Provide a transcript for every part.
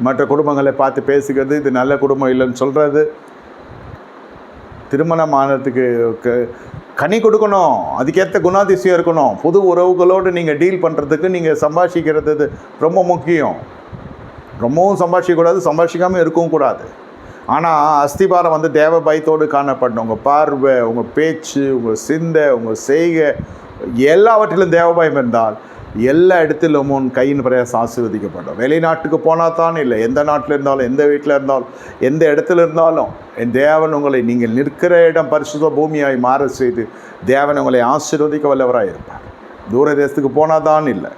மற்ற குடும்பங்களை பார்த்து பேசுகிறது இது நல்ல குடும்பம் இல்லைன்னு சொல்கிறது திருமணம் ஆனதுக்கு க- கனி கொடுக்கணும் அதுக்கேற்ற குணாதிசயம் இருக்கணும். புது உறவுகளோடு நீங்கள் டீல் பண்ணுறதுக்கு நீங்கள் சம்பாஷிக்கிறது ரொம்ப முக்கியம். ரொம்பவும் சம்பாஷிக்கக்கூடாது சம்பாஷிக்காமல் இருக்கவும் கூடாது. ஆனால் அஸ்திபாரம் வந்து தேவ பயத்தோடு காணப்படணும். உங்கள் பார்வை உங்கள் பேச்சு உங்கள் சிந்தை உங்கள் செய்கை எல்லாவற்றிலும் தேவபயம் இருந்தால் எல்லா இடத்திலும் உன் கையின் பிரயாசம் ஆசீர்வதிக்கப்படும். வெளிநாட்டுக்கு போனால் தான் இல்லை. எந்த நாட்டில் இருந்தாலும் எந்த வீட்டில் இருந்தாலும் எந்த இடத்துல இருந்தாலும் என் தேவன் உங்களை நீங்கள் நிற்கிற இடம் பரிசுத்த பூமியாய் மாற செய்து தேவன் உங்களை ஆசீர்வதிக்க வல்லவராக இருப்பார். தூர தேசத்துக்கு போனால் தான் இல்லை.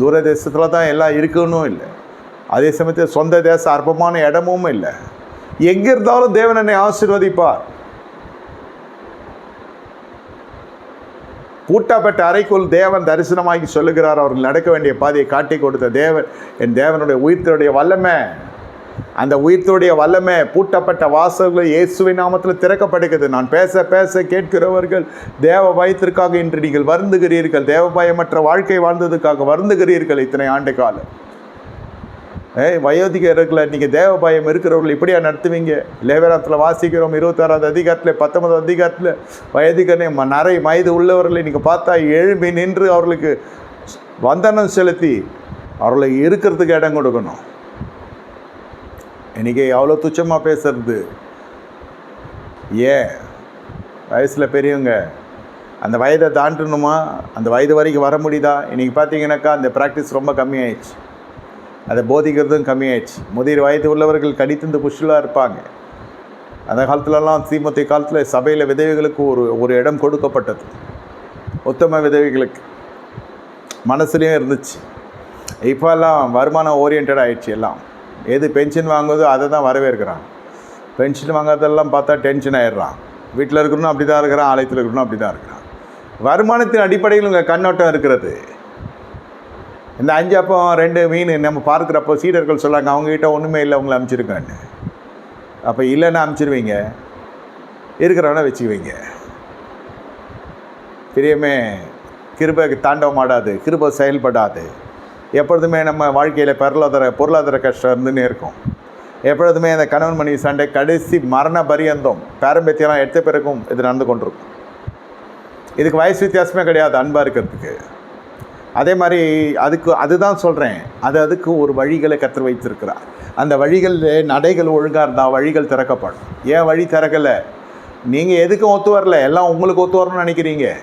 தூர தேசத்தில் தான் எல்லாம் இருக்கணும் இல்லை. அதே சமயத்தில் சொந்த தேச அற்பமான இடமும் இல்லை. எங்கே இருந்தாலும் தேவன் என்னை ஆசீர்வதிப்பார். பூட்டப்பட்ட அறைக்குள் தேவன் தரிசனமாகி சொல்லுகிறார். அவர்கள் நடக்க வேண்டிய பாதையை காட்டி கொடுத்த தேவன் என் தேவனுடைய உயிர்த்தருடைய வல்லமை அந்த உயிர்த்தருடைய வல்லமை பூட்டப்பட்ட வாசல்கள் இயேசுவை நாமத்தில் திறக்கப்படுகிறது. நான் பேச பேச கேட்கிறவர்கள் தேவ பயத்திற்காக இன்று நீங்கள் வருந்துகிறீர்கள். தேவ பயமற்ற வாழ்க்கை வாழ்ந்ததுக்காக வருந்துகிறீர்கள் இத்தனை ஆண்டு காலம். ஏய் வயோதிகர்களை நீங்கள் தேவ பயம் இருக்கிறவர்கள் இப்படியா நடத்துவீங்க? லேவரத்தில் வாசிக்கிறோம் இருபத்தாறாவது அதிகாரத்தில் பத்தொன்பது அதிகாரத்தில். வயதிகனை ம நிறை வயது உள்ளவர்களை நீங்கள் பார்த்தா எழும்பி நின்று அவர்களுக்கு வந்தனம் செலுத்தி அவர்களை இருக்கிறதுக்கு இடம் கொடுக்கணும். இன்றைக்கி அவ்வளோ துச்சமாக பேசுறது. ஏன்? வயசில் பெரியவங்க அந்த வயதை தாண்டணுமா? அந்த வயது வரைக்கும் வர முடியுதா? இன்றைக்கி பார்த்தீங்கன்னாக்கா அந்த ப்ராக்டிஸ் ரொம்ப கம்மியாயிடுச்சு. அதை போதிக்கிறதும் கம்மியாயிடுச்சு. முதிர் வயது உள்ளவர்கள் கடித்துந்து புஷ்லாக இருப்பாங்க. அந்த காலத்துலலாம் சீமத்தை காலத்தில் சபையில் விதவைகளுக்கு ஒரு ஒரு இடம் கொடுக்கப்பட்டது. உத்தம விதவைகளுக்கு. மனசுலேயும் இருந்துச்சு. இப்போல்லாம் வருமானம் ஓரியன்ட் ஆயிடுச்சு எல்லாம். எது பென்ஷன் வாங்குதோ அதை தான் வரவேற்கிறான் பென்ஷன் வாங்காதெல்லாம் பார்த்தா டென்ஷன் ஆயிடுறான். வீட்டில் இருக்கணும் அப்படி தான் இருக்கிறான் ஆலயத்தில் இருக்கணும் அப்படி தான் இருக்கிறான். வருமானத்தின் அடிப்படையில் உங்கள் கண்ணோட்டம் இருக்கிறது. இந்த அஞ்சு அப்பம் ரெண்டு மீன் நம்ம பார்க்குறப்போ சீடர்கள் சொல்கிறாங்க அவங்ககிட்ட ஒன்றுமே இல்லை உங்களை அனுப்பிச்சிருக்கான்னு அப்போ இல்லைன்னா அமுச்சிருவீங்க. இருக்கிறவன வச்சுக்குவீங்க. பிரியமே கிருபை தாண்டவமாடாது கிருபை செயல்படாது. எப்பொழுதுமே நம்ம வாழ்க்கையில் பொருளாதார பொருளாதார கஷ்டம் இருந்துன்னு இருக்கும். எப்பொழுதுமே அந்த கணவன் மனைவி சண்டை கடைசி மரண பரியந்தம் பேரம்பத்தியெல்லாம் எடுத்த பிறகும் இது நடந்து கொண்டிருக்கும். இதுக்கு வயசு வித்தியாசமே கிடையாது அன்பாக இருக்கிறதுக்கு. அதே மாதிரி அதுக்கு அதுதான் சொல்கிறேன் அது அதுக்கு ஒரு வழிகளை கற்று வைத்திருக்கிறார். அந்த வழிகளில் நடைகள் ஒழுங்காக இருந்தால் வழிகள் திறக்கப்படும். ஏன் வழி திறக்கலை? நீங்கள் எதுக்கும் ஒத்து வரல. எல்லாம் உங்களுக்கு ஒத்து வரணும்னு நினைக்கிறீங்க.